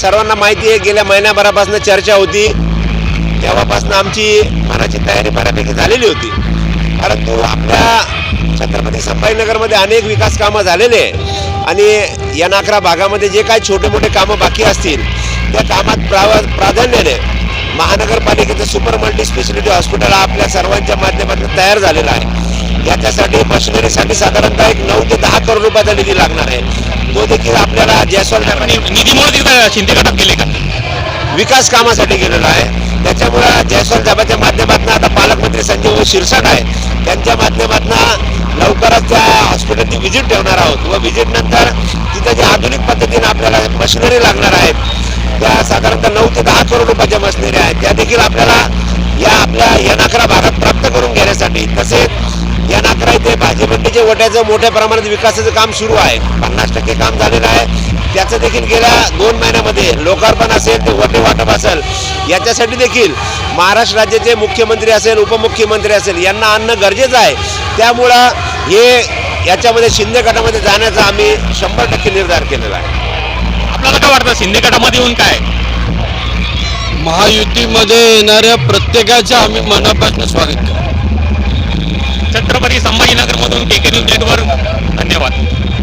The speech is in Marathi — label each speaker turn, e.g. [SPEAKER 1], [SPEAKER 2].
[SPEAKER 1] सर्वांना माहिती आहे गेल्या महिन्याभरापासून चर्चा होती. तेव्हापासून आमची मनाची तयारी बऱ्यापैकी झालेली होती. परंतु आपल्या छत्रपती संभाजीनगरमध्ये अनेक विकास कामं झालेले आहे. आणि या नाकरा भागामध्ये जे काही छोटे मोठे कामं बाकी असतील त्या कामात प्राव प्राधान्याने महानगरपालिकेचं सुपर मल्टी स्पेशालिटी हॉस्पिटल हा आपल्या सर्वांच्या माध्यमातून तयार झालेलं आहे. याच्यासाठी मशिनरीसाठी साधारणतः एक नऊ ते दहा करोड रुपयाचा निधी लागणार आहे. तो देखील आपल्याला जयस्वाल
[SPEAKER 2] आणि निधीमुळे तिथं शिंदे गटात गेले का?
[SPEAKER 1] विकास कामासाठी गेलेलो आहे. त्याच्यामुळं जयस्वाल साहेबांच्या माध्यमातून आता पालकमंत्री संजय शिरसाट आहे त्यांच्या माध्यमातून लवकरच त्या हॉस्पिटलची व्हिजिट ठेवणार आहोत व व्हिजिट नंतर तिथं जे आधुनिक पद्धतीने आपल्याला मशिनरी लागणार आहेत त्या साधारणतः नऊ ते दहा करोड रुपयाच्या मशिनरी आहेत. त्या देखील आपल्याला या आपल्या यनाकरा भागात प्राप्त करून घेण्यासाठी तसेच भाजीमंडीच्या वट्याचं मोठ्या प्रमाणात विकासाचं काम सुरू आहे. पन्नास टक्के काम झालेलं आहे. त्याचं देखील गेल्या दोन महिन्यामध्ये लोकार्पण असेल ते वटे वाटप असेल याच्यासाठी देखील महाराष्ट्र राज्याचे मुख्यमंत्री असेल उपमुख्यमंत्री असेल यांना आणणं गरजेचं आहे. त्यामुळं हे याच्यामध्ये शिंदे गटामध्ये जाण्याचा आम्ही शंभर टक्के निर्धार केलेला आहे.
[SPEAKER 2] आपल्याला काय वाटतं शिंदे गटामध्ये येऊन काय?
[SPEAKER 3] महायुतीमध्ये येणाऱ्या प्रत्येकाचे आम्ही मनापासून स्वागत करतो.
[SPEAKER 2] छत्रपती संभाजीनगर मधून के नेटवर्क धन्यवाद.